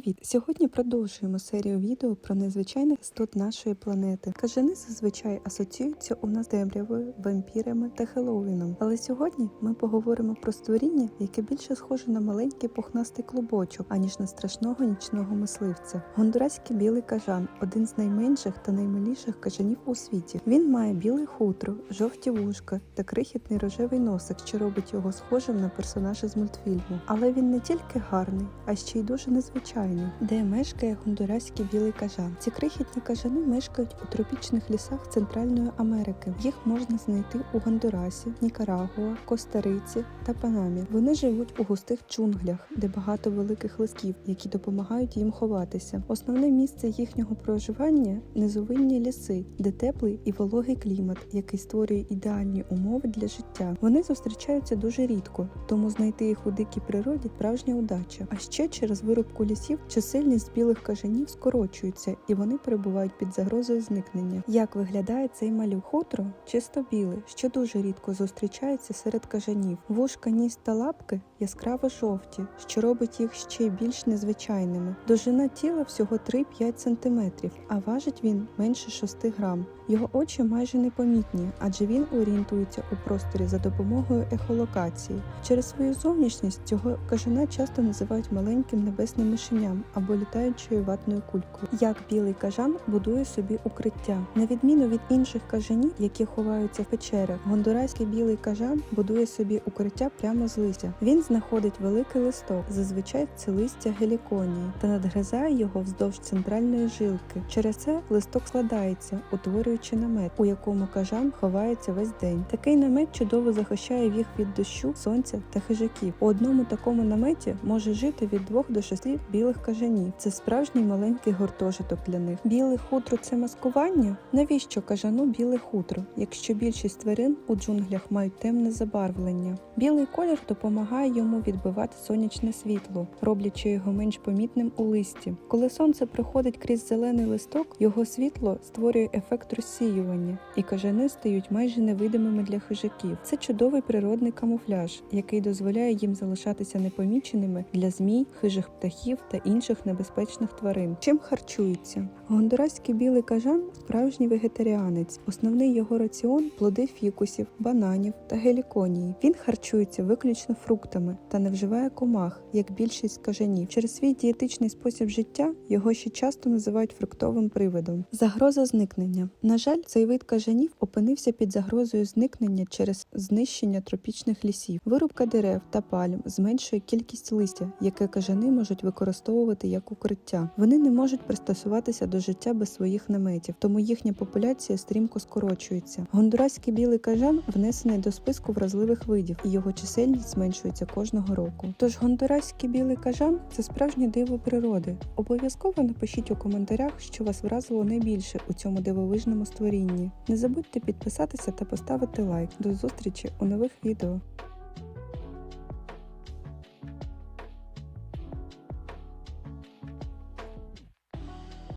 Привіт! Сьогодні продовжуємо серію відео про незвичайних істот нашої планети. Кажани зазвичай асоціюються у нас з темрявою, вампірами та Хеллоуіном. Але сьогодні ми поговоримо про створіння, яке більше схоже на маленький пухнастий клубочок, аніж на страшного нічного мисливця. Гондураський білий кажан один з найменших та наймиліших кажанів у світі. Він має біле хутро, жовті вушка та крихітний рожевий носик, що робить його схожим на персонажа з мультфільму. Але він не тільки гарний, а ще й дуже незвичайний. Де мешкає гондураський білий кажан? Ці крихітні кажани мешкають у тропічних лісах Центральної Америки. Їх можна знайти у Гондурасі, Нікарагуа, Коста-Риці та Панамі. Вони живуть у густих джунглях, де багато великих лисків, які допомагають їм ховатися. Основне місце їхнього проживання низовинні ліси, де теплий і вологий клімат, який створює ідеальні умови для життя. Вони зустрічаються дуже рідко, тому знайти їх у дикій природі справжня удача. А ще через вирубку лісів чисельність білих кажанів скорочується і вони перебувають під загрозою зникнення. Як виглядає цей малюк? Хутро чисто біле, що дуже рідко зустрічається серед кажанів. Вушка, ніс та лапки яскраво жовті, що робить їх ще більш незвичайними. Довжина тіла всього 3-5 см, а важить він менше 6 грам. Його очі майже непомітні, адже він орієнтується у просторі за допомогою ехолокації. Через свою зовнішність цього кажана часто називають маленьким небесним мишеням або літаючою ватною кулькою. Як білий кажан будує собі укриття. На відміну від інших кажанів, які ховаються в печерах, гондурайський білий кажан будує собі укриття прямо з листя. Він знаходить великий листок, зазвичай це листя геліконії, та надгризає його вздовж центральної жилки. Через це листок складається, утворюючи намет, у якому кажан ховається весь день. Такий намет чудово захищає їх від дощу, сонця та хижаків. У одному такому наметі може жити від 2 до 6 білих кажанів. Це справжній маленький гуртожиток для них. Біле хутро це маскування. Навіщо кажану біле хутро, якщо більшість тварин у джунглях мають темне забарвлення? Білий колір допомагає йому відбивати сонячне світло, роблячи його менш помітним у листі. Коли сонце проходить крізь зелений листок, його світло створює ефект розсіювання, і кажани стають майже невидимими для хижаків. Це чудовий природний камуфляж, який дозволяє їм залишатися непоміченими для змій, хижих птахів та інших небезпечних тварин. Чим харчуються? Гондураський білий кажан справжній вегетаріанець. Основний його раціон плоди фікусів, бананів та геліконії. Він харчується виключно фруктами та не вживає комах, як більшість кажанів. Через свій дієтичний спосіб життя його ще часто називають фруктовим привидом. Загроза зникнення. На жаль, цей вид кажанів опинився під загрозою зникнення через знищення тропічних лісів, вирубка дерев та пальм зменшує кількість листя, яке кажани можуть використовувати як укриття. Вони не можуть пристосуватися до життя без своїх наметів, тому їхня популяція стрімко скорочується. Гондураський білий кажан внесений до списку вразливих видів, і його чисельність зменшується кожного року. Тож гондураський білий кажан це справжнє диво природи. Обов'язково напишіть у коментарях, що вас вразило найбільше у цьому дивовижному створінні. Не забудьте підписатися та поставити лайк. До зустрічі у нових відео.